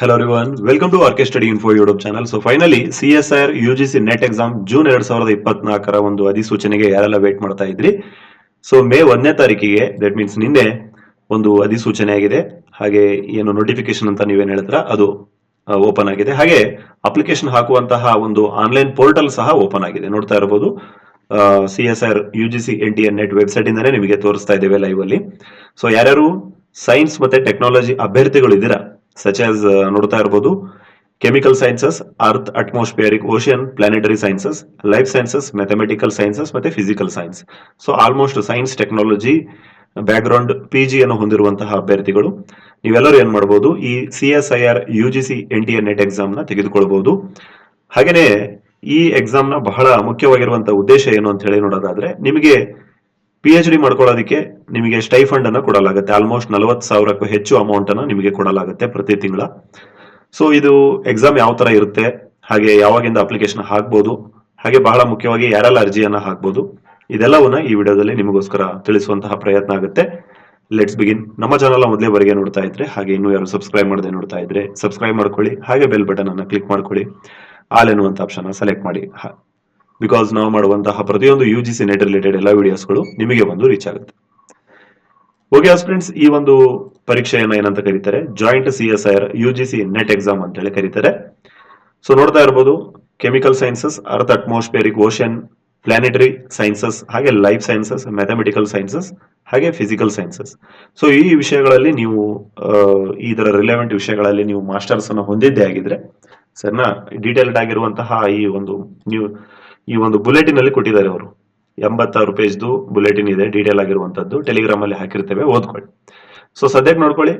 Hello everyone, welcome to R K Study Info YouTube channel so finally C S R U G C NET exam June ಎರಡ್ ಸಾವಿರದ ಇಪ್ಪತ್ನಾಲ್ಕರ ಒಂದು ಅಧಿಸೂಚನೆಗೆ ಯಾರೆಲ್ಲ wait ಮಾಡ್ತಾ ಇದ್ರಿ? So May ಒಂದನೇ ತಾರೀಕಿಗೆ ದಟ್ ಮೀನ್ಸ್ ನಿನ್ನೆ ಒಂದು ಅಧಿಸೂಚನೆ ಆಗಿದೆ. ಹಾಗೆ ಏನು ನೋಟಿಫಿಕೇಶನ್ ಅಂತ ನೀವೇನು ಹೇಳಿದ್ರ ಅದು ಓಪನ್ ಆಗಿದೆ. ಹಾಗೆ ಅಪ್ಲಿಕೇಶನ್ ಹಾಕುವಂತಹ ಒಂದು ಆನ್ಲೈನ್ ಪೋರ್ಟಲ್ ಸಹ ಓಪನ್ ಆಗಿದೆ. ನೋಡ್ತಾ ಇರಬಹುದು C S R U G C N T N NET website ಇಂದಾನೆ ನಿಮಗೆ ತೋರಿಸ್ತಾ ಇದ್ದೇವೆ ಲೈವ್ ಅಲ್ಲಿ. ಸೊ ಯಾರ್ಯಾರು ಸೈನ್ಸ್ ಮತ್ತೆ ಟೆಕ್ನಾಲಜಿ ಅಭ್ಯರ್ಥಿಗಳು ಇದ್ದೀರಾ? ಸಚ್ ಆಸ್ ನೋಡ್ತಾ ಇರ್ಬೋದು. Chemical sciences earth atmospheric ocean planetary sciences life sciences mathematical sciences ಮತ್ತೆ physical science so almost science technology background P ಜಿಯನ್ನು ಹೊಂದಿರುವಂತಹ ಅಭ್ಯರ್ಥಿಗಳು. ನೀವೆಲ್ಲರೂ ಏನ್ ಮಾಡಬಹುದು ಈ C S I R U G C N T A NET ಎಕ್ಸಾಮ್ನ ತೆಗೆದುಕೊಳ್ಬಹುದು ಹಾಗೇನೆ ಈ ಎಕ್ಸಾಮ್ನ ಬಹಳ ಮುಖ್ಯವಾಗಿರುವಂತಹ ಉದ್ದೇಶ ಏನು ಅಂತ ಹೇಳಿ ನೋಡೋದಾದ್ರೆ, ನಿಮಗೆ ಪಿ ಎಚ್ ಡಿ ಮಾಡ್ಕೊಳ್ಳೋದಕ್ಕೆ ನಿಮಗೆ ಸ್ಟೈಫಂಡ್ ಅನ್ನ ಕೊಡಲಾಗುತ್ತೆ. ಆಲ್ಮೋಸ್ಟ್ ನಲವತ್ತು ಸಾವಿರಕ್ಕೂ ಹೆಚ್ಚು ಅಮೌಂಟ್ ಅನ್ನ ನಿಮಗೆ ಕೊಡಲಾಗುತ್ತೆ ಪ್ರತಿ ತಿಂಗಳ. ಸೊ ಇದು ಎಕ್ಸಾಮ್ ಯಾವ ತರ ಇರುತ್ತೆ, ಹಾಗೆ ಯಾವಾಗಿಂದ ಅಪ್ಲಿಕೇಶನ್ ಹಾಕ್ಬೋದು, ಹಾಗೆ ಬಹಳ ಮುಖ್ಯವಾಗಿ ಯಾರೆಲ್ಲ ಅರ್ಜಿಯನ್ನ ಹಾಕ್ಬೋದು, ಇದೆಲ್ಲವನ್ನ ಈ ವಿಡಿಯೋದಲ್ಲಿ ನಿಮಗೋಸ್ಕರ ತಿಳಿಸುವಂತಹ ಪ್ರಯತ್ನ ಆಗುತ್ತೆ. ಲೆಟ್ಸ್ ಬಿಗಿನ್ ನಮ್ಮ ಚಾನಲ್ ಮೊದಲೇ ಬರಿಗೆ ನೋಡ್ತಾ ಇದ್ರೆ, ಹಾಗೆ ಇನ್ನೂ ಯಾರು ಸಬ್ಸ್ಕ್ರೈಬ್ ಮಾಡದೆ ನೋಡ್ತಾ ಇದ್ರೆ ಸಬ್ಸ್ಕ್ರೈಬ್ ಮಾಡ್ಕೊಳ್ಳಿ, ಹಾಗೆ ಬೆಲ್ ಬಟನ್ ಅನ್ನ ಕ್ಲಿಕ್ ಮಾಡ್ಕೊಳ್ಳಿ. ಆಲ್ ಎನ್ನುವಂತ ಆಪ್ಷನ್ ಸೆಲೆಕ್ಟ್ ಮಾಡಿ. ಬಿಕಾಸ್ ನಾವು ಮಾಡುವಂತಹ ಪ್ರತಿಯೊಂದು U G C NET related ಎಲ್ಲ ವಿಡಿಯೋಸ್ಗಳು ನಿಮಗೆ ಬಂದು ರೀಚ್ ಆಗುತ್ತೆ. ಓಕೆ ಫ್ರೆಂಡ್ಸ್ ಈ ಒಂದು ಪರೀಕ್ಷೆಯನ್ನು ಏನಂತ ಕರೀತಾರೆ? Joint C S I R U G C NET exam ಅಂತ ಹೇಳಿ ಕರೀತಾರೆ. ಸೊ ನೋಡ್ತಾ ಇರ್ಬೋದು chemical sciences earth atmospheric ocean planetary sciences ಹಾಗೆ ಲೈಫ್ ಸೈನ್ಸಸ್ ಮ್ಯಾಥಮೆಟಿಕಲ್ ಸೈನ್ಸಸ್ ಹಾಗೆ ಫಿಸಿಕಲ್ ಸೈನ್ಸಸ್ ಸೊ ಈ ವಿಷಯಗಳಲ್ಲಿ ನೀವು ಇದರ ರಿಲೆವೆಂಟ್ ವಿಷಯಗಳಲ್ಲಿ ನೀವು ಮಾಸ್ಟರ್ಸ್ ಅನ್ನು ಹೊಂದಿದ್ದೇ ಆಗಿದ್ರೆ ಸರ್ನ ಡೀಟೇಲ್ಡ್ ಆಗಿರುವಂತಹ ಈ ಒಂದು ನೀವು ಈ ಒಂದು ಬುಲೆಟಿನ್ ಅಲ್ಲಿ ಕೊಟ್ಟಿದ್ದಾರೆ ಅವರು. ಎಂಬತ್ತಾರು ಪೇಜ್ದು ಬುಲೆಟಿನ್ ಇದೆ, ಡೀಟೇಲ್ ಆಗಿರುವಂತದ್ದು ಟೆಲಿಗ್ರಾಮ್ ಅಲ್ಲಿ ಹಾಕಿರ್ತೇವೆ, ಓದ್ಕೊಳ್ಳಿ. ಸೊ ಸದ್ಯಕ್ಕೆ ನೋಡ್ಕೊಳ್ಳಿ.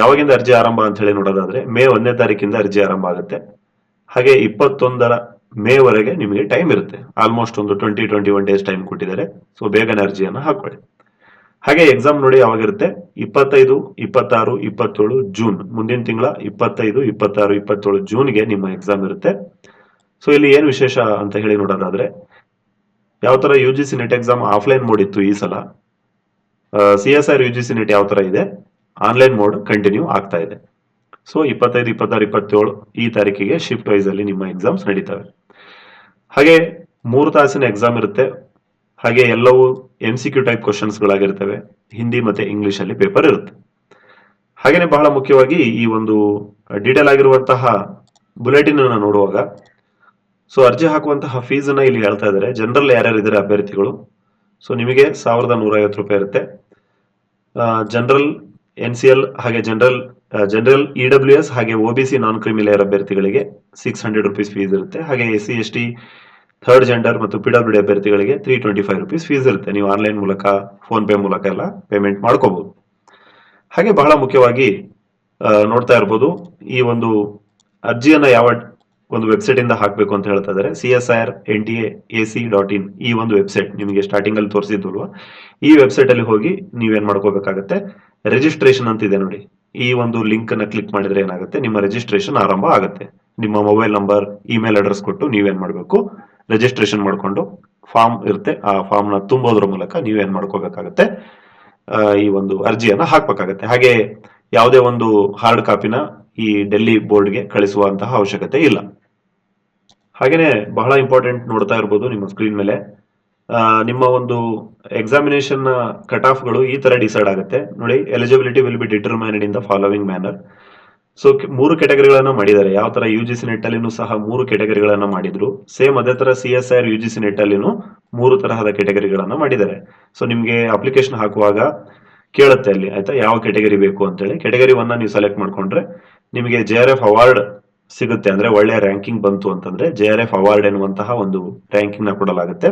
ಯಾವಾಗಿಂದ ಅರ್ಜಿ ಆರಂಭ ಅಂತ ಹೇಳಿ ನೋಡೋದಾದ್ರೆ, ಮೇ ಒಂದನೇ ತಾರೀಕಿಂದ ಅರ್ಜಿ ಆರಂಭ ಆಗುತ್ತೆ. ಹಾಗೆ ಇಪ್ಪತ್ತೊಂದರ ಮೇ ವರೆಗೆ ನಿಮಗೆ ಟೈಮ್ ಇರುತ್ತೆ. ಆಲ್ಮೋಸ್ಟ್ ಒಂದು twenty twenty one days time ಕೊಟ್ಟಿದ್ದಾರೆ. ಸೊ ಬೇಗನೆ ಅರ್ಜಿಯನ್ನು ಹಾಕೊಳ್ಳಿ. ಹಾಗೆ ಎಕ್ಸಾಮ್ ನೋಡಿ ಯಾವಾಗಿರುತ್ತೆ? ಇಪ್ಪತ್ತೈದು, ಇಪ್ಪತ್ತಾರು, ಇಪ್ಪತ್ತೇಳು ಜೂನ್ ಮುಂದಿನ ತಿಂಗಳ ಇಪ್ಪತ್ತೈದು, ಇಪ್ಪತ್ತಾರು, ಇಪ್ಪತ್ತೇಳು ಜೂನ್ಗೆ ನಿಮ್ಮ ಎಕ್ಸಾಮ್ ಇರುತ್ತೆ. ಸೊ ಇಲ್ಲಿ ಏನು ವಿಶೇಷ ಅಂತ ಹೇಳಿ ನೋಡೋದಾದ್ರೆ, ಯಾವ ಥರ U G C NET exam offline mode ಇತ್ತು ಈ ಸಲ C S R U G C NET ಯಾವ ಥರ ಇದೆ ಆನ್ಲೈನ್ ಮೋಡ್ ಕಂಟಿನ್ಯೂ ಆಗ್ತಾ ಇದೆ. ಸೊ ಇಪ್ಪತ್ತೈದು, ಇಪ್ಪತ್ತಾರು, ಇಪ್ಪತ್ತೇಳು ಈ ತಾರೀಕಿಗೆ ಶಿಫ್ಟ್ ವೈಸ್ ಅಲ್ಲಿ ನಿಮ್ಮ ಎಕ್ಸಾಮ್ಸ್ ನಡೀತವೆ. ಹಾಗೆ ಮೂರು ತಾಸಿನ ಎಕ್ಸಾಮ್ ಇರುತ್ತೆ. ಹಾಗೆ ಎಲ್ಲವೂ M C Q type questions ಗಳಾಗಿರ್ತವೆ. Hindi ಮತ್ತೆ ಇಂಗ್ಲಿಷ್ ಅಲ್ಲಿ ಪೇಪರ್ ಇರುತ್ತೆ. ಹಾಗೇನೆ ಬಹಳ ಮುಖ್ಯವಾಗಿ ಈ ಒಂದು ಡೀಟೇಲ್ ಆಗಿರುವಂತಹ ಬುಲೆಟಿನ್ ನೋಡುವಾಗ ಸೊ ಅರ್ಜಿ ಹಾಕುವಂತಹ ಫೀಸ್ ಅನ್ನ ಇಲ್ಲಿ ಹೇಳ್ತಾ ಇದ್ದಾರೆ. ಜನರಲ್ ಯಾರ್ಯಾರು ಇದ್ದಾರೆ ಅಭ್ಯರ್ಥಿಗಳು? ಸೊ ನಿಮಗೆ ಸಾವಿರದ ನೂರ ಐವತ್ತು ರೂಪಾಯಿ ಇರುತ್ತೆ. ಜನರಲ್ ಎನ್ ಸಿ ಎಲ್ ಹಾಗೆ general general E W S ಹಾಗೆ O B C non creamy layer ಅಭ್ಯರ್ಥಿಗಳಿಗೆ ಸಿಕ್ಸ್ ಹಂಡ್ರೆಡ್ ರುಪೀಸ್ ಫೀಸ್ ಇರುತ್ತೆ. ಹಾಗೆ S C S T third gender ಮತ್ತು ಪಿ ಡಬ್ಲ್ಯೂ ಡಿ ಅಭ್ಯರ್ಥಿಗಳಿಗೆ three twenty five rupees fees ಇರುತ್ತೆ. ನೀವು online ಮೂಲಕ ಫೋನ್ ಪೇ ಮೂಲಕ ಎಲ್ಲ ಪೇಮೆಂಟ್ ಮಾಡ್ಕೋಬಹುದು ಹಾಗೆ ಬಹಳ ಮುಖ್ಯವಾಗಿ ನೋಡ್ತಾ ಇರ್ಬೋದು, ಈ ಒಂದು ಅರ್ಜಿಯನ್ನ ಯಾವ ಒಂದು ವೆಬ್ಸೈಟ್ ಇಂದ ಹಾಕಬೇಕು ಅಂತ ಹೇಳ್ತಾ ಇದ್ದಾರೆ C S R N T A C dot in ಈ ಒಂದು ವೆಬ್ಸೈಟ್ ನಿಮಗೆ ಸ್ಟಾರ್ಟಿಂಗ್ ಅಲ್ಲಿ ತೋರಿಸಿದ್ವಲ್ವಾ ಈ ವೆಬ್ಸೈಟ್ ಅಲ್ಲಿ ಹೋಗಿ ನೀವೇನ್ ಮಾಡ್ಕೋಬೇಕಾಗತ್ತೆ? ರಿಜಿಸ್ಟ್ರೇಷನ್ ಅಂತ ಇದೆ ನೋಡಿ. ಈ ಒಂದು ಲಿಂಕ್ ಅನ್ನ ಕ್ಲಿಕ್ ಮಾಡಿದ್ರೆ ಏನಾಗುತ್ತೆ? ನಿಮ್ಮ ರಿಜಿಸ್ಟ್ರೇಷನ್ ಆರಂಭ ಆಗುತ್ತೆ. ನಿಮ್ಮ ಮೊಬೈಲ್ ನಂಬರ್ ಇಮೇಲ್ ಅಡ್ರೆಸ್ ಕೊಟ್ಟು ನೀವೇನ್ ಮಾಡಬೇಕು? ರಿಜಿಸ್ಟ್ರೇಷನ್ ಮಾಡ್ಕೊಂಡು ಫಾರ್ಮ್ ಇರುತ್ತೆ. ಆ ಫಾರ್ಮ್ನ ತುಂಬೋದ್ರ ಮೂಲಕ ನೀವೇನ್ ಮಾಡ್ಕೋಬೇಕಾಗತ್ತೆ? ಈ ಒಂದು ಅರ್ಜಿಯನ್ನ ಹಾಕ್ಬೇಕಾಗತ್ತೆ. ಹಾಗೆ ಯಾವುದೇ ಒಂದು ಹಾರ್ಡ್ ಕಾಪಿನ ಈ ಡೆಲ್ಲಿ ಬೋರ್ಡ್ಗೆ ಕಳಿಸುವಂತಹ ಅವಶ್ಯಕತೆ ಇಲ್ಲ. ಹಾಗೇನೆ ಬಹಳ ಇಂಪಾರ್ಟೆಂಟ್ ನೋಡ್ತಾ ಇರ್ಬೋದು ನಿಮ್ಮ ಸ್ಕ್ರೀನ್ ಮೇಲೆ. ನಿಮ್ಮ ಒಂದು ಎಕ್ಸಾಮಿನೇಷನ್ ಕಟ್ ಆಫ್ಗಳು ಈ ತರ ಡಿಸೈಡ್ ಆಗುತ್ತೆ. ನೋಡಿ eligibility will be determined in the following manner so ಮೂರು ಕೆಟಗರಿಗಳನ್ನ ಮಾಡಿದ್ದಾರೆ. ಯಾವ ತರ ಯು ಜಿ ಸಿ ನೆಟ್ ಅಲ್ಲಿನೂ ಸಹ ಮೂರು ಕೆಟಗರಿಗಳನ್ನ ಮಾಡಿದ್ರು. ಸೇಮ್ ಅದೇ ತರ C S R U G C NET ಅಲ್ಲಿನೂ ಮೂರು ತರಹದ ಕೆಟಗರಿಗಳನ್ನ ಮಾಡಿದ್ದಾರೆ. ಸೊ ನಿಮ್ಗೆ ಅಪ್ಲಿಕೇಶನ್ ಹಾಕುವಾಗ ಕೇಳುತ್ತೆ ಅಲ್ಲಿ, ಆಯ್ತಾ? ಯಾವ ಕೆಟಗರಿ ಬೇಕು ಅಂತೇಳಿ. ಕೆಟಗರಿ ಒನ್ ನೀವು ಸೆಲೆಕ್ಟ್ ಮಾಡ್ಕೊಂಡ್ರೆ ನಿಮಗೆ ಜೆ ಆರ್ ಎಫ್ ಅವಾರ್ಡ್ ಸಿಗುತ್ತೆ ಅಂದ್ರೆ ಒಳ್ಳೆ ರ್ಯಾಂಕಿಂಗ್ ಬಂತು ಅಂತಂದ್ರೆ ಜೆ ಆರ್ ಎಫ್ ಅವಾರ್ಡ್ ಎನ್ನುವಂತಹ ಒಂದು ರ್ಯಾಂಕಿಂಗ್ನ ಕೊಡಲಾಗುತ್ತೆ.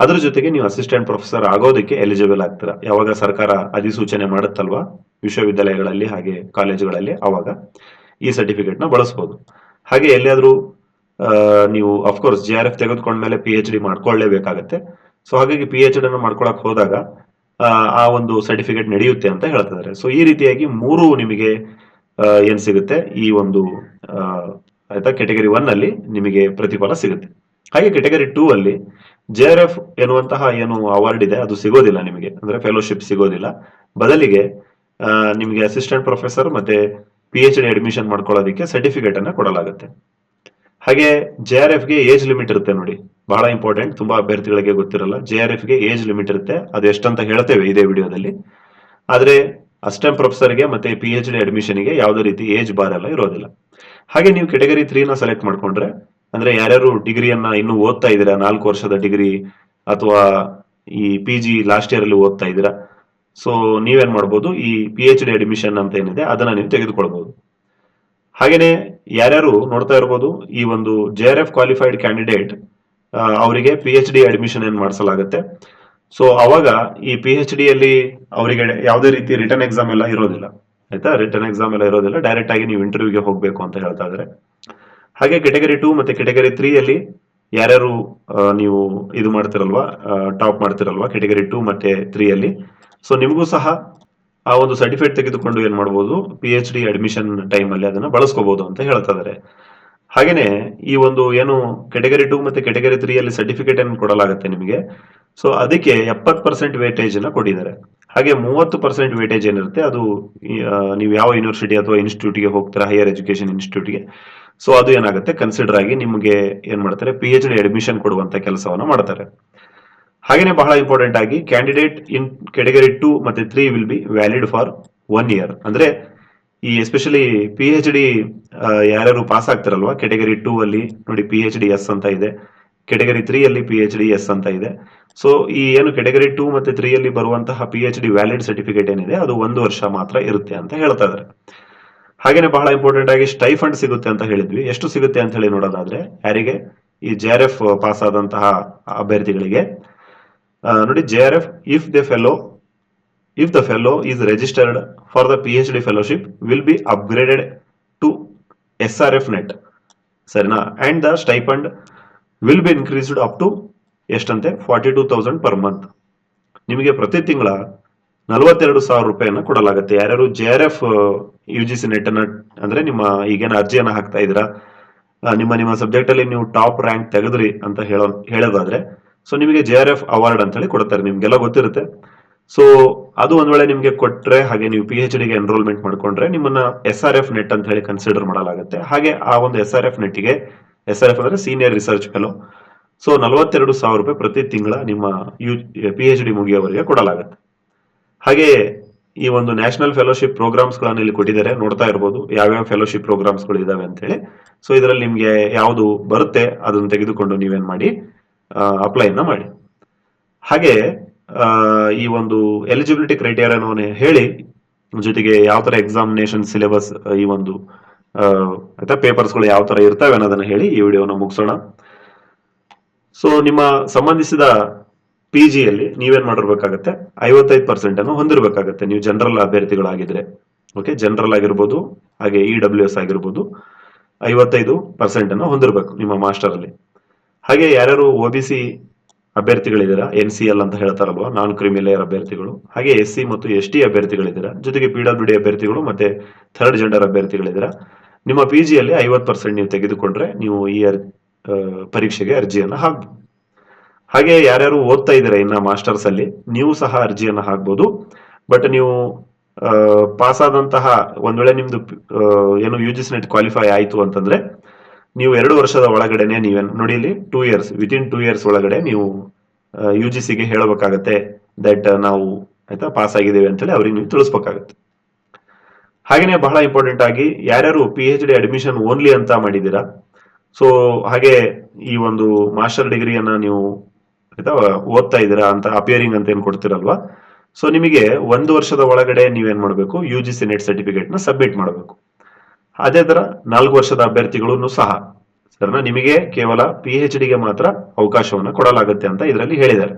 ಅದ್ರ ಜೊತೆಗೆ ನೀವು ಅಸಿಸ್ಟೆಂಟ್ ಪ್ರೊಫೆಸರ್ ಆಗೋದಕ್ಕೆ ಎಲಿಜಿಬಲ್ ಆಗ್ತೀರಾ. ಯಾವಾಗ ಸರ್ಕಾರ ಅಧಿಸೂಚನೆ ಮಾಡುತ್ತಲ್ವಾ? ವಿಶ್ವವಿದ್ಯಾಲಯಗಳಲ್ಲಿ ಹಾಗೆ ಕಾಲೇಜುಗಳಲ್ಲಿ ಅವಾಗ ಈ ಸರ್ಟಿಫಿಕೇಟ್ನ ಬಳಸಬಹುದು ಹಾಗೆ ಎಲ್ಲಿಯಾದ್ರೂ ನೀವು of course J R F ತೆಗೆದುಕೊಂಡ್ಮೇಲೆ P H D ಮಾಡ್ಕೊಳ್ಳೇಬೇಕಾಗತ್ತೆ. ಸೊ ಹಾಗಾಗಿ ಪಿ ಎಚ್ ಡಿ ಅನ್ನು ಮಾಡ್ಕೊಳಕ್ ಹೋದಾಗ ಆ, ಒಂದು ಸರ್ಟಿಫಿಕೇಟ್ ನಡೆಯುತ್ತೆ ಅಂತ ಹೇಳ್ತಿದ್ದಾರೆ ಸೊ ಈ ರೀತಿಯಾಗಿ ಮೂರು ನಿಮಗೆ ಏನ್ ಸಿಗುತ್ತೆ? ಈ ಒಂದು ಆಯ್ತಾ? ಕೆಟಗರಿ ಒನ್ ಅಲ್ಲಿ ನಿಮಗೆ ಪ್ರತಿಫಲ ಸಿಗುತ್ತೆ. ಹಾಗೆ ಕೆಟಗರಿ ಟೂ ಅಲ್ಲಿ ಜೆ ಆರ್ ಎಫ್ ಎನ್ನುವಂತಹ ಏನು ಅವಾರ್ಡ್ ಇದೆ, ಅದು ಸಿಗೋದಿಲ್ಲ ನಿಮಗೆ. ಅಂದ್ರೆ ಫೆಲೋಶಿಪ್ ಸಿಗೋದಿಲ್ಲ. ಬದಲಿಗೆ ನಿಮಗೆ ಅಸಿಸ್ಟೆಂಟ್ ಪ್ರೊಫೆಸರ್ ಮತ್ತೆ ಪಿ ಎಚ್ ಡಿ ಅಡ್ಮಿಷನ್ ಮಾಡ್ಕೊಳ್ಳೋದಕ್ಕೆ ಸರ್ಟಿಫಿಕೇಟ್ ಅನ್ನ ಕೊಡಲಾಗುತ್ತೆ. ಹಾಗೆ ಜೆ ಆರ್ ಎಫ್ಗೆ ಏಜ್ ಲಿಮಿಟ್ ಇರುತ್ತೆ ನೋಡಿ. ಬಹಳ ಇಂಪಾರ್ಟೆಂಟ್ ತುಂಬಾ ಅಭ್ಯರ್ಥಿಗಳಿಗೆ ಗೊತ್ತಿರಲ್ಲ. ಜೆ ಆರ್ ಎಫ್ಗೆ ಏಜ್ ಲಿಮಿಟ್ ಇರುತ್ತೆ. ಅದು ಎಷ್ಟಂತ ಹೇಳ್ತೇವೆ ಇದೇ ವಿಡಿಯೋದಲ್ಲಿ ಆದ್ರೆ ಅಸ್ಟೆಂಟ್ ಪ್ರೊಫೆಸರ್ಗೆ ಮತ್ತೆ ಪಿ ಎಚ್ ಡಿ ಅಡ್ಮಿಷನ್ಗೆ ಯಾವುದೇ ರೀತಿ ಏಜ್ ಬಾರ್ ಎಲ್ಲ ಇರೋದಿಲ್ಲ. ಹಾಗೆ ನೀವು ಕೆಟಗರಿ ನ ಸೆಲೆಕ್ಟ್ ಮಾಡ್ಕೊಂಡ್ರೆ, ಅಂದ್ರೆ ಯಾರ್ಯಾರು ಡಿಗ್ರಿಯನ್ನ ಇನ್ನು ಓದ್ತಾ ಇದ್ದೀರಾ, ನಾಲ್ಕು ವರ್ಷದ ಡಿಗ್ರಿ ಅಥವಾ ಈ ಪಿ ಜಿ ಲಾಸ್ಟ್ ಇಯರ್ ಅಲ್ಲಿ ಓದ್ತಾ ಇದ್ದೀರಾ ಸೊ ನೀವೇನ್ ಮಾಡ್ಬೋದು, ಈ ಪಿ ಎಚ್ ಡಿ ಅಡ್ಮಿಷನ್ ಅಂತ ಏನಿದೆ, ಅದನ್ನ ನೀವು ತೆಗೆದುಕೊಳ್ಬಹುದು ಹಾಗೇನೆ ಯಾರ್ಯಾರು ನೋಡ್ತಾ ಇರ್ಬೋದು, ಈ ಒಂದು J R F qualified candidate ಅವರಿಗೆ ಪಿ ಎಚ್ ಡಿ ಅಡ್ಮಿಷನ್ ಏನ್ ಮಾಡಿಸಲಾಗುತ್ತೆ ಸೊ ಅವಾಗ ಈ ಪಿ ಎಚ್ ಡಿಯಲ್ಲಿ ಅವರಿಗೆ ಯಾವುದೇ ರೀತಿ ರಿಟರ್ನ್ ಎಕ್ಸಾಮ್ ಎಲ್ಲ ಇರೋದಿಲ್ಲ. ಆಯ್ತಾ? ರಿಟರ್ನ್ ಎಕ್ಸಾಮ್ ಎಲ್ಲ ಇರೋದಿಲ್ಲ. ಡೈರೆಕ್ಟ್ ಆಗಿ ನೀವು ಇಂಟರ್ವ್ಯೂಗೆ ಹೋಗ್ಬೇಕು ಅಂತ ಹೇಳ್ತಾ ಇದ್ದಾರೆ ಹಾಗೆ ಕೆಟಗರಿ ಟೂ ಮತ್ತೆ ಕೆಟಗರಿ ತ್ರೀ ಅಲ್ಲಿ ಯಾರ್ಯಾರು ನೀವು ಇದು ಮಾಡ್ತಿರಲ್ವಾ ಟಾಪ್ ಮಾಡ್ತಿರಲ್ವಾ ಕೆಟಗರಿ ಟೂ ಮತ್ತೆ ತ್ರೀ ಅಲ್ಲಿ? ಸೊ ನಿಮಗೂ ಸಹ ಆ ಒಂದು ಸರ್ಟಿಫಿಕೇಟ್ ತೆಗೆದುಕೊಂಡು ಏನ್ ಮಾಡ್ಬೋದು? P H D admission time ಅಲ್ಲಿ ಅದನ್ನ ಬಳಸ್ಕೋಬಹುದು ಅಂತ ಹೇಳ್ತಾ ಇದ್ದಾರೆ ಹಾಗೇನೆ ಈ ಒಂದು ಏನು ಕೆಟಗರಿ ಟೂ ಮತ್ತೆ ಕೆಟಗರಿ ತ್ರೀ ಅಲ್ಲಿ ಸರ್ಟಿಫಿಕೇಟ್ ಅನ್ನು ಕೊಡಲಾಗುತ್ತೆ ನಿಮಗೆ. ಸೊ ಅದಕ್ಕೆ ಎಪ್ಪತ್ತು ಪರ್ಸೆಂಟ್ ವೇಟೇಜ್ ಅನ್ನ ಕೊಟ್ಟಿದ್ದಾರೆ. ಹಾಗೆ ಮೂವತ್ತು ಪರ್ಸೆಂಟ್ ವೇಟೇಜ್ ಏನಿರುತ್ತೆ, ಅದು ನೀವು ಯಾವ ಯೂನಿವರ್ಸಿಟಿ ಅಥವಾ ಇನ್ಸ್ಟಿಟ್ಯೂಟ್ಗೆ ಹೋಗ್ತಾರೆ ಹೈಯರ್ ಎಜುಕೇಶನ್ ಇನ್ಸ್ಟಿಟ್ಯೂಟ್ಗೆ ಸೊ ಅದು ಏನಾಗುತ್ತೆ ಕನ್ಸಿಡರ್ ಆಗಿ ನಿಮಗೆ ಏನ್ ಮಾಡ್ತಾರೆ ಪಿ ಎಚ್ ಡಿ ಅಡ್ಮಿಷನ್ ಕೊಡುವಂತ ಕೆಲಸವನ್ನು ಮಾಡ್ತಾರೆ. ಹಾಗೇನೆ ಬಹಳ ಇಂಪಾರ್ಟೆಂಟ್ ಆಗಿ ಕ್ಯಾಂಡಿಡೇಟ್ ಇನ್ ಕೆಟಗರಿ ಟೂ ಮತ್ತೆ three will be valid for one year ಅಂದ್ರೆ ಈ ಎಸ್ಪೆಷಲಿ ಪಿ ಎಚ್ ಡಿ ಯಾರ್ಯಾರು ಪಾಸ್ ಆಗ್ತಾರಲ್ವಾ? ಕೆಟಗರಿ ಟೂ ಅಲ್ಲಿ ನೋಡಿ ಪಿ ಎಚ್ ಡಿ ಎಸ್ ಅಂತ ಇದೆ. ಕೆಟಗರಿ ತ್ರೀ ಅಲ್ಲಿ ಪಿ ಎಚ್ ಡಿ ಎಸ್ ಅಂತ ಇದೆ. ಸೊ ಈ ಏನು ಕೆಟಗರಿ ಟೂ ಮತ್ತೆ ತ್ರೀ ಅಲ್ಲಿ ಬರುವಂತಹ P H D valid certificate ಏನಿದೆ, ಅದು ಒಂದು ವರ್ಷ ಮಾತ್ರ ಇರುತ್ತೆ ಅಂತ ಹೇಳ್ತಾ ಇದ್ದಾರೆ. ಹಾಗೇನೆ ಬಹಳ ಇಂಪಾರ್ಟೆಂಟ್ ಆಗಿ ಸ್ಟೈಫಂಡ್ ಸಿಗುತ್ತೆ ಅಂತ ಹೇಳಿದ್ವಿ. ಎಷ್ಟು ಸಿಗುತ್ತೆ ಅಂತ ಹೇಳಿ ನೋಡೋದಾದ್ರೆ, ಯಾರಿಗೆ? ಈ ಜೆ ಆರ್ ಎಫ್ ಪಾಸ್ ಆದಂತಹ ಅಭ್ಯರ್ಥಿಗಳಿಗೆ. ನೋಡಿ J R F if they fellow if the fellow is the fellowship will be upgraded to S R F NET ಸರಿನಾ and the stipend will be increased up to ಎಷ್ಟಂತೆ? Forty two thousand per month ನಿಮಗೆ ಪ್ರತಿ ತಿಂಗಳ ನಲವತ್ತೆರಡು ಸಾವಿರ ರೂಪಾಯಿಯನ್ನ ಕೊಡಲಾಗುತ್ತೆ. ಯಾರ್ಯಾರು J R F U G C NET ಅನ್ನ ಅಂದ್ರೆ ನಿಮ್ಮ ಈಗೇನು ಅರ್ಜಿಯನ್ನು ಹಾಕ್ತಾ ಇದ್ದೀರಾ? ನಿಮ್ಮ ನಿಮ್ಮ ಸಬ್ಜೆಕ್ಟ್ ಅಲ್ಲಿ ನೀವು ಟಾಪ್ ರ್ಯಾಂಕ್ ತೆಗೆದ್ರಿ ಅಂತ ಹೇಳೋ, ಹೇಳೋದಾದ್ರೆ ಸೊ ನಿಮಗೆ ಜೆ ಆರ್ ಎಫ್ ಅವಾರ್ಡ್ ಅಂತ ಹೇಳಿ ಕೊಡ್ತಾರೆ. ನಿಮ್ಗೆಲ್ಲ ಗೊತ್ತಿರುತ್ತೆ. ಸೊ ಅದು ಒಂದ್ ವೇಳೆ ನಿಮಗೆ ಕೊಟ್ರೆ ಹಾಗೆ ನೀವು ಪಿ ಎಚ್ ಡಿಗೆ ಎನ್ರೋಲ್ಮೆಂಟ್ ಮಾಡ್ಕೊಂಡ್ರೆ ನಿಮ್ಮನ್ನ ಎಸ್ ಆರ್ ಎಫ್ ನೆಟ್ ಅಂತ ಹೇಳಿ ಕನ್ಸಿಡರ್ ಮಾಡಲಾಗುತ್ತೆ. ಹಾಗೆ ಆ ಒಂದು ಎಸ್ ಆರ್ ಎಫ್ ನೆಟ್ಗೆ ಎಸ್ ಆರ್ ಎಫ್ ಅಂದ್ರೆ ಸೀನಿಯರ್ ರಿಸರ್ಚ್ ಫೆಲೋ ಸೊ ನಲವತ್ತೆರಡು ಸಾವಿರ ರೂಪಾಯಿ ಪ್ರತಿ ತಿಂಗಳ ನಿಮ್ಮ ಯು ಪಿ ಎಚ್ ಡಿ ಮುಗಿಯೋವರೆಗೆ ಕೊಡಲಾಗುತ್ತೆ. ಹಾಗೆ ಈ ಒಂದು ನ್ಯಾಷನಲ್ ಫೆಲೋಶಿಪ್ ಪ್ರೋಗ್ರಾಮ್ಸ್ ಗಳನ್ನ ಇಲ್ಲಿ ಕೊಟ್ಟಿದ್ದಾರೆ. ನೋಡ್ತಾ ಇರ್ಬೋದು ಯಾವ್ಯಾವ ಫೆಲೋಶಿಪ್ ಪ್ರೋಗ್ರಾಮ್ಸ್ಗಳು ಇದಾವೆ ಅಂತ ಹೇಳಿ. ಸೊ ಇದರಲ್ಲಿ ನಿಮಗೆ ಯಾವುದು ಬರುತ್ತೆ ಅದನ್ನು ತೆಗೆದುಕೊಂಡು ನೀವೇನ್ ಮಾಡಿ ಅಪ್ಲೈನ ಮಾಡಿ. ಹಾಗೆ ಈ ಒಂದು ಎಲಿಜಿಬಿಲಿಟಿ ಕ್ರೈಟೇರಿಯಾನ ಹೇಳಿ, ಜೊತೆಗೆ ಯಾವ ತರ ಎಕ್ಸಾಮಿನೇಷನ್ ಸಿಲೆಬಸ್ ಈ ಒಂದು ಅಥವಾ ಆಯ್ತಾ ಪೇಪರ್ಸ್ಗಳು ಯಾವ ತರ ಇರ್ತವೆ ಅನ್ನೋದನ್ನ ಹೇಳಿ ಈ ವಿಡಿಯೋನ ಮುಗಿಸೋಣ. ಸೊ ನಿಮ್ಮ ಸಂಬಂಧಿಸಿದ ಪಿ ಜಿಯಲ್ಲಿ ನೀವೇನ್ ಮಾಡಿರ್ಬೇಕಾಗತ್ತೆ? ಐವತ್ತೈದು ಪರ್ಸೆಂಟ್ ಅನ್ನು ಹೊಂದಿರಬೇಕಾಗತ್ತೆ. ನೀವು ಜನರಲ್ ಅಭ್ಯರ್ಥಿಗಳಾಗಿದ್ರೆ. ಓಕೆ ಜನರಲ್ ಆಗಿರ್ಬೋದು, ಹಾಗೆ ಇ ಡಬ್ಲ್ಯೂ ಎಸ್ ಆಗಿರ್ಬೋದು, ಐವತ್ತೈದು ಪರ್ಸೆಂಟ್ ಅನ್ನು ಹೊಂದಿರಬೇಕು ನಿಮ್ಮ ಮಾಸ್ಟರ್ ಅಲ್ಲಿ. ಹಾಗೆ ಯಾರ್ಯಾರು ಒ ಬಿ ಸಿ ಅಭ್ಯರ್ಥಿಗಳಿದ್ದೀರಾ? ಎನ್ ಸಿ ಎಲ್ ಅಂತ ಹೇಳ್ತಾರಲ್ವಾ? ನಾನ್ ಕ್ರಿಮಿಲೇಯರ್ ಅಭ್ಯರ್ಥಿಗಳು. ಹಾಗೆ ಎಸ್ ಸಿ ಮತ್ತು ಎಸ್ ಟಿ ಅಭ್ಯರ್ಥಿಗಳಿದ್ದೀರಾ? ಜೊತೆಗೆ ಪಿ ಡಬ್ಲ್ಯೂ ಡಿ ಅಭ್ಯರ್ಥಿಗಳು ಮತ್ತೆ ಥರ್ಡ್ ಜೆಂಡರ್ ಅಭ್ಯರ್ಥಿಗಳಿದ್ದೀರಾ? ನಿಮ್ಮ ಪಿ ಜಿಯಲ್ಲಿ ಐವತ್ತು ಪರ್ಸೆಂಟ್ ನೀವು ತೆಗೆದುಕೊಂಡ್ರೆ ನೀವು ಈ ಪರೀಕ್ಷೆಗೆ ಅರ್ಜಿಯನ್ನ ಹಾಕ್ಬೋದು ಹಾಗೆ ಯಾರ್ಯಾರು ಓದ್ತಾ ಇದ್ದೀರಾ ಇನ್ನ ಮಾಸ್ಟರ್ಸ್ ಅಲ್ಲಿ ನೀವು ಸಹ ಅರ್ಜಿಯನ್ನ ಹಾಕ್ಬೋದು. ಬಟ್ ನೀವು ಪಾಸ್ ಆದಂತಹ ಒಂದ್ ವೇಳೆ ನಿಮ್ದು ಏನು ಯು ಜಿ ನೆಟ್ ಕ್ವಾಲಿಫೈ ಆಯ್ತು ಅಂತಂದ್ರೆ ನೀವು ಎರಡು ವರ್ಷದ ಒಳಗಡೆನೆ ನೀವೇನು, ನೋಡಿ ಇಲ್ಲಿ ಟೂ ಇಯರ್ಸ್ ವಿತ್ ಇನ್ ಟೂ ಇಯರ್ಸ್ ಒಳಗಡೆ ನೀವು ಯು ಜಿ ಸಿಗೆ ಹೇಳಬೇಕಾಗತ್ತೆ ದಟ್ ನಾವು ಆಯ್ತಾ ಪಾಸ್ ಆಗಿದ್ದೇವೆ ಅಂತೇಳಿ ಅವ್ರಿಗೆ ನೀವು ತಿಳಿಸ್ಬೇಕಾಗತ್ತೆ. ಹಾಗೇನೆ ಬಹಳ ಇಂಪಾರ್ಟೆಂಟ್ ಆಗಿ ಯಾರ್ಯಾರು P H D admission only ಅಂತ ಮಾಡಿದ್ದೀರಾ ಸೊ ಹಾಗೆ ಈ ಒಂದು ಮಾಸ್ಟರ್ ಡಿಗ್ರಿಯನ್ನ ನೀವು ಆಯ್ತಾ, ಓದ್ತಾ ಇದ್ದೀರಾ ಅಂತ ಅಪಿಯರಿಂಗ್ ಅಂತ ಏನು ಕೊಡ್ತಿರಲ್ವಾ ಸೊ ನಿಮಗೆ ಒಂದು ವರ್ಷದ ಒಳಗಡೆ ನೀವೇನ್ ಮಾಡಬೇಕು ಯು ಜಿ ಸಿ ನೆಟ್ ಸರ್ಟಿಫಿಕೇಟ್ನ ಸಬ್ಮಿಟ್ ಮಾಡಬೇಕು. ಅದೇ ತರ ನಾಲ್ಕು ವರ್ಷದ ಅಭ್ಯರ್ಥಿಗಳನ್ನು ಸಹ ಸರ್ನ ನಿಮಗೆ ಕೇವಲ ಪಿ ಎಚ್ ಡಿಗೆ ಮಾತ್ರ ಅವಕಾಶವನ್ನ ಕೊಡಲಾಗುತ್ತೆ ಅಂತ ಇದರಲ್ಲಿ ಹೇಳಿದ್ದಾರೆ.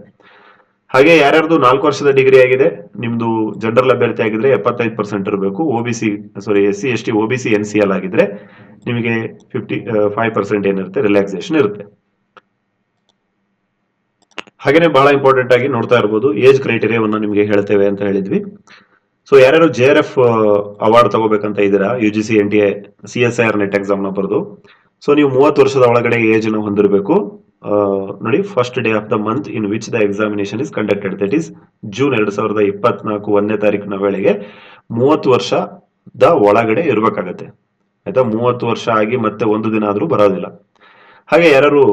ಹಾಗೆ ಯಾರ್ಯಾರ್ದು ನಾಲ್ಕು ವರ್ಷದ ಡಿಗ್ರಿ ಆಗಿದೆ, ನಿಮ್ದು ಜನರಲ್ ಅಭ್ಯರ್ಥಿ ಆಗಿದ್ರೆ ಎಪ್ಪತ್ತೈದು ಪರ್ಸೆಂಟ್ ಇರಬೇಕು O B C sorry S C S T O B C N C L ಆಗಿದ್ರೆ ನಿಮಗೆ ಫಿಫ್ಟಿ ಫೈವ್ ಪರ್ಸೆಂಟ್ ಏನಿರುತ್ತೆ ರಿಲ್ಯಾಕ್ಸೇಷನ್ ಇರುತ್ತೆ. ಹಾಗೇನೆ ಬಹಳ ಇಂಪಾರ್ಟೆಂಟ್ ಆಗಿ ನೋಡ್ತಾ ಇರ್ಬೋದು ಏಜ್ ಕ್ರೈಟೀರಿಯಾವನ್ನು ನಿಮಗೆ ಹೇಳ್ತೇವೆ ಅಂತ ಹೇಳಿದ್ವಿ. ಸೊ ಯಾರ್ಯಾರು ಜೆ ಆರ್ ಎಫ್ ಅವಾರ್ಡ್ ತಗೋಬೇಕಂತ ಇದ್ದೀರಾ U G C N T A C S I R NET ಎಕ್ಸಾಮ್ನ ಬರೆದು? ಸೊ ನೀವು ಮೂವತ್ತು ವರ್ಷದ ಒಳಗಡೆ ಏಜ್ ಅನ್ನು ಹೊಂದಿರಬೇಕು. ನೋಡಿ first day of the month in which the examination is conducted that is June ಎರಡ್ ಸಾವಿರದ ಇಪ್ಪತ್ನಾಲ್ಕು ಒಂದನೇ ತಾರೀಕಿನ ವೇಳೆಗೆ ಮೂವತ್ತು ವರ್ಷ ದ ಒಳಗಡೆ ಇರಬೇಕಾಗತ್ತೆ. ಆಯ್ತಾ? ಮೂವತ್ತು ವರ್ಷ ಆಗಿ ಮತ್ತೆ ಒಂದು ದಿನ ಆದ್ರೂ ಬರೋದಿಲ್ಲ. ಹಾಗೆ ಯಾರು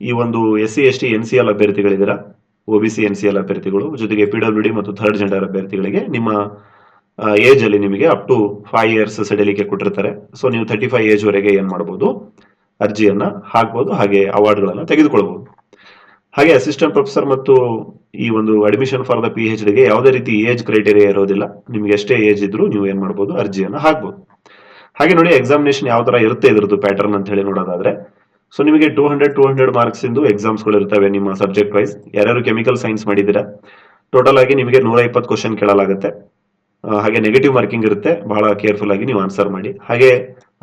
ಈ ಒಂದು S C S T N C L ಅಭ್ಯರ್ಥಿಗಳಿದ್ದೀರಾ? O B C N C L ಅಭ್ಯರ್ಥಿಗಳು, ಜೊತೆಗೆ ಪಿ ಡಬ್ಲ್ಯೂ ಡಿ ಮತ್ತು ಥರ್ಡ್ ಜೆಂಡರ್ ಅಭ್ಯರ್ಥಿಗಳಿಗೆ ನಿಮ್ಮ ಏಜ್ ಅಲ್ಲಿ ನಿಮಗೆ ಅಪ್ ಟು ಫೈವ್ ಇಯರ್ಸ್ ಸಡಿಲಿಕೆ ಕೊಟ್ಟಿರ್ತಾರೆ. ಸೊ ನೀವು ತರ್ಟಿ ಫೈವ್ ಏಜ್ ವರೆಗೆ ಏನ್ ಮಾಡಬಹುದು ಅರ್ಜಿಯನ್ನ ಹಾಕ್ಬೋದು, ಹಾಗೆ ಅವಾರ್ಡ್ಗಳನ್ನ ತೆಗೆದುಕೊಳ್ಬಹುದು ಹಾಗೆ ಅಸಿಸ್ಟೆಂಟ್ ಪ್ರೊಫೆಸರ್ ಮತ್ತು ಈ ಒಂದು admission for the P H ಡಿಗೆ ಯಾವುದೇ ರೀತಿ ಏಜ್ ಕ್ರೈಟೇರಿಯಾ ಇರೋದಿಲ್ಲ. ನಿಮ್ಗೆ ಎಷ್ಟೇ ಏಜ್ ಇದ್ರೂ ನೀವು ಏನ್ ಮಾಡಬಹುದು ಅರ್ಜಿಯನ್ನ ಹಾಕ್ಬೋದು. ಹಾಗೆ ನೋಡಿ ಎಕ್ಸಾಮಿನೇಷನ್ ಯಾವ ತರ ಇರುತ್ತೆ ಇದ್ರದ್ದು ಪ್ಯಾಟರ್ನ್ ಅಂತ ಹೇಳಿ ನೋಡೋದಾದ್ರೆ. ಸೊ ನಿಮಗೆ two hundred two hundred marks ಇಂದು ಎಕ್ಸಾಮ್ಸ್ಗಳು ಇರ್ತವೆ ನಿಮ್ಮ ಸಬ್ಜೆಕ್ಟ್ ವೈಸ್ ಯಾರ್ಯಾರು ಕೆಮಿಕಲ್ ಸೈನ್ಸ್ ಮಾಡಿದ್ದೀರಾ? ಟೋಟಲ್ ಆಗಿ ನಿಮಗೆ ನೂರ ಇಪ್ಪತ್ತು ಕ್ವಶನ್ ಕೇಳಲಾಗುತ್ತೆ. ಹಾಗೆ ನೆಗೆಟಿವ್ ಮಾರ್ಕಿಂಗ್ ಇರುತ್ತೆ. ಬಹಳ ಕೇರ್ಫುಲ್ ಆಗಿ ನೀವು ಆನ್ಸರ್ ಮಾಡಿ. ಹಾಗೆ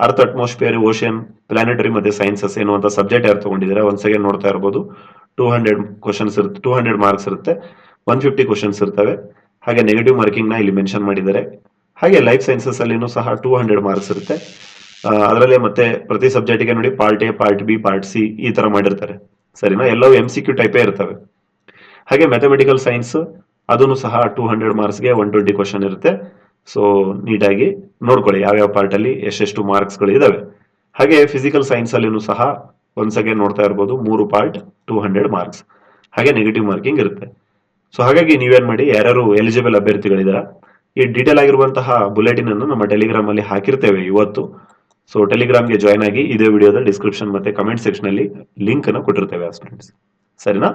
ಅರ್ತ್ ಅಟ್ಮಾಸ್ಫಿಯರ್ ಓಷನ್ ಪ್ಲಾನೆಟರಿ ಮತ್ತೆ ಸೈನ್ಸಸ್ ಅಂತ ಸಬ್ಜೆಕ್ಟ್ ಯಾರು ತಗೊಂಡಿದ್ದಾರೆ? ಒಂದ್ ಸೆಕೆಂಡ್ ನೋಡ್ತಾ ಇರಬಹುದು ಟೂ ಹಂಡ್ರೆಡ್ ಕ್ವಶನ್ಸ್ ಇರುತ್ತೆ. ಟೂ ಹಂಡ್ರೆಡ್ ಮಾರ್ಕ್ಸ್ ಇರುತ್ತೆ. ಒನ್ ಫಿಫ್ಟಿ ಕ್ವಶನ್ಸ್ ಇರ್ತವೆ. ಹಾಗೆ ನೆಗೆಟಿವ್ ಮಾರ್ಕಿಂಗ್ನ ಇಲ್ಲಿ ಮೆನ್ಷನ್ ಮಾಡಿದ್ದಾರೆ. ಹಾಗೆ ಲೈಫ್ ಸೈನ್ಸಸ್ ಅಲ್ಲಿನೂ ಸಹ ಟೂ ಹಂಡ್ರೆಡ್ ಮಾರ್ಕ್ಸ್ ಇರುತ್ತೆ. ಅದರಲ್ಲೇ ಮತ್ತೆ ಪ್ರತಿ ಸಬ್ಜೆಕ್ಟಿಗೆ ನೋಡಿ part A part B part C ಈ ತರ ಮಾಡಿರ್ತಾರೆ. ಸರಿನಾ? ಎಲ್ಲವೂ ಎಂ ಸಿ ಕ್ಯೂ ಟೈಪೇ ಇರ್ತವೆ. ಹಾಗೆ ಮ್ಯಾಥಮೆಟಿಕಲ್ ಸೈನ್ಸ್ ಅದನ್ನು ಸಹ ಟೂ ಹಂಡ್ರೆಡ್ ಮಾರ್ಕ್ಸ್ಗೆ ಒನ್ ಟ್ವೆಂಟಿ ಕ್ವಶನ್ ಇರುತ್ತೆ. ಸೊ ನೀಟಾಗಿ ನೋಡ್ಕೊಳ್ಳಿ ಯಾವ್ಯಾವ ಪಾರ್ಟ್ ಅಲ್ಲಿ ಎಷ್ಟೆಷ್ಟು ಮಾರ್ಕ್ಸ್ಗಳು ಇದಾವೆ ಹಾಗೆ ಫಿಸಿಕಲ್ ಸೈನ್ಸ್ ಅಲ್ಲಿನೂ ಸಹ ಒಂದ್ ಸೆಕೆಂಡ್ ನೋಡ್ತಾ ಇರ್ಬೋದು, ಮೂರು ಪಾರ್ಟ್ ಟೂ ಹಂಡ್ರೆಡ್ ಮಾರ್ಕ್ಸ್ ಹಾಗೆ ನೆಗೆಟಿವ್ ಮಾರ್ಕಿಂಗ್ ಇರುತ್ತೆ. ಸೊ ಹಾಗಾಗಿ ನೀವೇನ್ ಮಾಡಿ, ಯಾರ್ಯಾರು ಎಲಿಜಿಬಲ್ ಅಭ್ಯರ್ಥಿಗಳಿದಾರ, ಈ ಡೀಟೇಲ್ ಆಗಿರುವಂತಹ ಬುಲೆಟಿನ್ ಅನ್ನು ನಮ್ಮ ಟೆಲಿಗ್ರಾಮ್ ಅಲ್ಲಿ ಹಾಕಿರ್ತೇವೆ ಇವತ್ತು. ಸೊ ಟೆಲಿಗ್ರಾಮ್ಗೆ ಜಾಯ್ನ್ ಆಗಿ ಇದೇ ವಿಡಿಯೋದ ಡಿಸ್ಕ್ರಿಪ್ಷನ್ ಮತ್ತೆ ಕಮೆಂಟ್ ಸೆಕ್ಷನ್ ಅಲ್ಲಿ ಲಿಂಕ್ ಅನ್ನು ಕೊಟ್ಟಿರ್ತೇವೆ ಸ್ಟೂಡೆಂಟ್ಸ್ ಸರಿನಾ?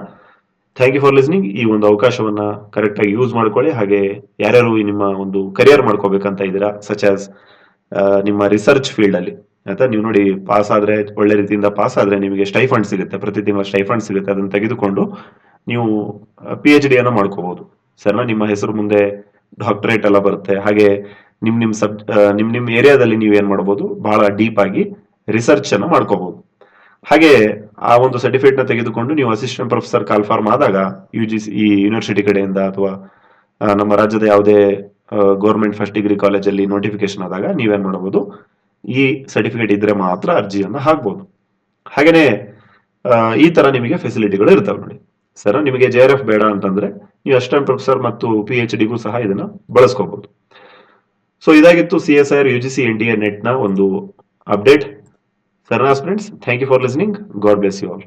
ಥ್ಯಾಂಕ್ ಯು ಫಾರ್ ಲಿಸ್ನಿಂಗ್ ಈ ಒಂದು ಅವಕಾಶವನ್ನ ಕರೆಕ್ಟ್ ಆಗಿ ಯೂಸ್ ಮಾಡ್ಕೊಳ್ಳಿ. ಹಾಗೆ ಯಾರ್ಯಾರು ನಿಮ್ಮ ಒಂದು ಕರಿಯರ್ ಮಾಡ್ಕೋಬೇಕಂತ ಇದ್ದೀರಾ ಸಚ್ ಆಸ್ ನಿಮ್ಮ ರಿಸರ್ಚ್ ಫೀಲ್ಡ್ ಅಲ್ಲಿ, ಆಯ್ತಾ? ನೀವು ನೋಡಿ ಪಾಸ್ ಆದ್ರೆ, ಒಳ್ಳೆ ರೀತಿಯಿಂದ ಪಾಸ್ ಆದ್ರೆ ನಿಮಗೆ ಸ್ಟೈಫಂಡ್ ಸಿಗುತ್ತೆ. ಪ್ರತಿ ತಿಂಗಳ ಸ್ಟೈಫಂಡ್ ಸಿಗುತ್ತೆ. ಅದನ್ನ ತೆಗೆದುಕೊಂಡು ನೀವು ಪಿ ಎಚ್ ಡಿ ಅನ್ನ ಮಾಡ್ಕೋಬಹುದು. ಸರ್ನ ನಿಮ್ಮ ಹೆಸರು ಮುಂದೆ ಡಾಕ್ಟರೇಟ್ ಎಲ್ಲ ಬರುತ್ತೆ. ಹಾಗೆ ನಿಮ್ ನಿಮ್ ಸಬ್ ನಿಮ್ ನಿಮ್ ಏರಿಯಾದಲ್ಲಿ ನೀವು ಏನ್ ಮಾಡಬಹುದು ಬಹಳ ಡೀಪ್ ಆಗಿ ರಿಸರ್ಚ್ ಅನ್ನ ಮಾಡ್ಕೋಬಹುದು. ಹಾಗೆ ಆ ಒಂದು ಸರ್ಟಿಫಿಕೇಟ್ನ ತೆಗೆದುಕೊಂಡು ನೀವು ಅಸಿಸ್ಟೆಂಟ್ ಪ್ರೊಫೆಸರ್ ಕಾಲ್ಫಾರ್ಮ್ ಆದಾಗ ಯು ಜಿ ಈ ಯೂನಿವರ್ಸಿಟಿ ಕಡೆಯಿಂದ ಅಥವಾ ನಮ್ಮ ರಾಜ್ಯದ ಯಾವುದೇ ಗೌರ್ಮೆಂಟ್ ಫಸ್ಟ್ ಡಿಗ್ರಿ ಕಾಲೇಜಲ್ಲಿ ನೋಟಿಫಿಕೇಶನ್ ಆದಾಗ ನೀವೇನ್ ಮಾಡಬಹುದು ಈ ಸರ್ಟಿಫಿಕೇಟ್ ಇದ್ರೆ ಮಾತ್ರ ಅರ್ಜಿಯನ್ನು ಹಾಕ್ಬೋದು. ಹಾಗೇನೆ ಈ ತರ ನಿಮಗೆ ಫೆಸಿಲಿಟಿಗಳು ಇರ್ತವೆ ನೋಡಿ. ಸರ್, ನಿಮಗೆ ಜೆ ಆರ್ ಎಫ್ ಬೇಡ ಅಂತಂದ್ರೆ ನೀವು ಅಸಿಸ್ಟೆಂಟ್ ಪ್ರೊಫೆಸರ್ ಮತ್ತು ಪಿ ಎಚ್ ಡಿಗೂ ಸಹ ಇದನ್ನ ಬಳಸ್ಕೋಬಹುದು ಸೊ ಇದಾಗಿತ್ತು C S I U G C N D A ನೆಟ್ನ ಒಂದು update Sarnas friends, thank you for listening. God bless you all.